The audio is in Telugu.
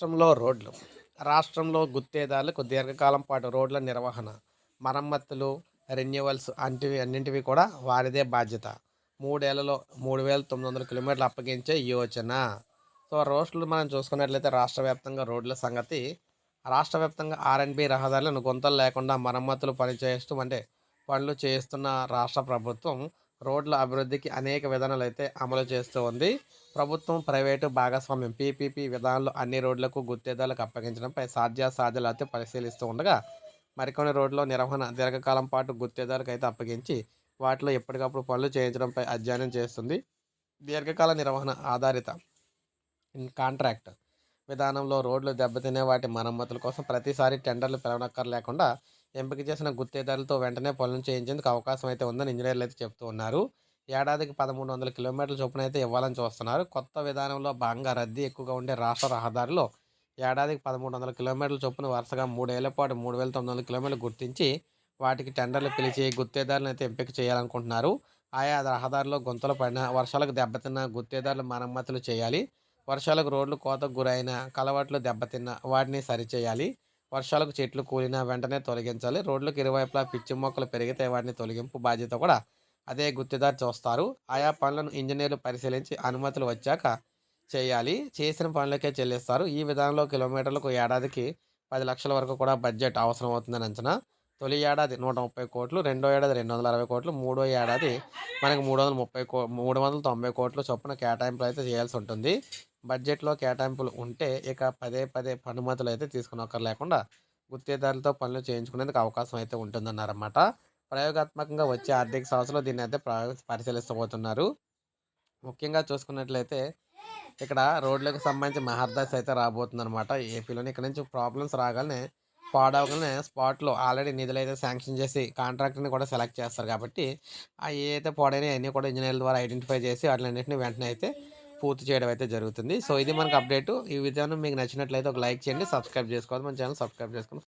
రాష్ట్రంలో రోడ్లు రాష్ట్రంలో గుత్తేదారులకు దీర్ఘకాలం పాటు రోడ్ల నిర్వహణ మరమ్మతులు రెన్యువల్స్ అంటివి అన్నింటివి కూడా వారిదే బాధ్యత. మూడేళ్ళలో మూడు వేల తొమ్మిది వందల కిలోమీటర్లు అప్పగించే యోచన. సో రోడ్లు మనం చూసుకున్నట్లయితే రాష్ట్ర వ్యాప్తంగా రోడ్ల సంగతి రాష్ట్ర వ్యాప్తంగా ఆర్ఎన్బి రహదారులను గుంతలు లేకుండా మరమ్మతులు పనిచేస్తూ అంటే పనులు చేస్తున్న రాష్ట్ర ప్రభుత్వం రోడ్ల అభివృద్ధికి అనేక విధానాలు అయితే అమలు చేస్తూ ఉంది. ప్రభుత్వం ప్రైవేటు భాగస్వామ్యం పీపీపీ విధానంలో అన్ని రోడ్లకు గుత్తేదాలకు అప్పగించడంపై సాధ్యాసాధ్యాలు అయితే పరిశీలిస్తూ ఉండగా మరికొన్ని రోడ్ల నిర్వహణ దీర్ఘకాలం పాటు గుత్తేదారులకు అయితే అప్పగించి వాటిలో ఎప్పటికప్పుడు పనులు చేయించడంపై అధ్యయనం చేస్తుంది. దీర్ఘకాల నిర్వహణ ఆధారిత కాంట్రాక్ట్. విధానంలో రోడ్లు దెబ్బతినే వాటి మరమ్మతుల కోసం ప్రతిసారి టెండర్లు పిలవనక్కర్ లేకుండా ఎంపిక చేసిన గుత్తేదారులతో వెంటనే పనులు చేయించేందుకు అవకాశం అయితే ఉందని ఇంజనీర్లు అయితే చెప్తూ ఉన్నారు. ఏడాదికి పదమూడు వందల కిలోమీటర్ల చొప్పున అయితే ఇవ్వాలని చూస్తున్నారు. కొత్త విధానంలో భాగంగా రద్దీ ఎక్కువగా ఉండే రాష్ట్ర రహదారిలో ఏడాదికి పదమూడు వందల కిలోమీటర్ల చొప్పున వరుసగా మూడేళ్ళ పాటు మూడు వేల తొమ్మిది వందల కిలోమీటర్లు గుర్తించి వాటికి టెండర్లు పిలిచి గుత్తేదారులను అయితే ఎంపిక చేయాలనుకుంటున్నారు. ఆయా రహదారిలో గుంతలు పడిన వర్షాలకు దెబ్బతిన్న గుత్తేదారులు మరమ్మతులు చేయాలి. వర్షాలకు రోడ్లు కోతకు గురైన కలవాట్లు దెబ్బతిన్న వాటిని సరిచేయాలి. వర్షాలకు చెట్లు కూలిన వెంటనే తొలగించాలి. రోడ్లకు ఇరువైపులా పిచ్చి మొక్కలు పెరిగితే వాటిని తొలగింపు బాధ్యత కూడా అదే గుత్తేదారు చూస్తారు. ఆయా పనులను ఇంజనీర్లు పరిశీలించి అనుమతులు వచ్చాక చేయాలి. చేసిన పనులకే చెల్లిస్తారు. ఈ విధానంలో కిలోమీటర్లకు ఏడాదికి పది లక్షల వరకు కూడా బడ్జెట్ అవసరం అవుతుందని అంచనా. తొలి ఏడాది నూట ముప్పై కోట్లు రెండో ఏడాది రెండు వందల అరవై కోట్లు మూడో ఏడాది మనకి మూడు వందల ముప్పై కో మూడు వందల తొంభై కోట్లు చొప్పున కేటాయింపులు అయితే చేయాల్సి ఉంటుంది. బడ్జెట్లో కేటాయింపులు ఉంటే ఇక పదే పదే అనుమతులు అయితే తీసుకునక్కర్ లేకుండా గుత్తేదారులతో పనులు చేయించుకునేందుకు అవకాశం అయితే ఉంటుందన్నారన్నమాట. ప్రయోగాత్మకంగా వచ్చే ఆర్థిక సంవత్సరంలో దీన్ని అయితే పరిశీలిస్తబోతున్నారు. ముఖ్యంగా చూసుకున్నట్లయితే ఇక్కడ రోడ్లకు సంబంధించి మహర్దశ అయితే రాబోతుందన్నమాట. ఏపీలోనే ఇక్కడ నుంచి ప్రాబ్లమ్స్ రాగానే పాడవగానే స్పాట్లో ఆల్రెడీ నిధులు అయితే శాంక్షన్ చేసి కాంట్రాక్టర్ని కూడా సెలెక్ట్ చేస్తారు కాబట్టి ఆ ఏ అయితే పాడైనా అన్నీ కూడా ఇంజనీర్ల ద్వారా ఐడెంటిఫై చేసి వాటిలన్నింటినీ వెంటనే అయితే పూర్తి చేయడం అయితే జరుగుతుంది. సో ఇది మనకు అప్డేట్. ఈ విధానం మీకు నచ్చినట్లయితే ఒక లైక్ చేయండి సబ్స్క్రైబ్ చేసుకోవాలి. మన ఛానల్ సబ్స్క్రైబ్ చేసుకోండి.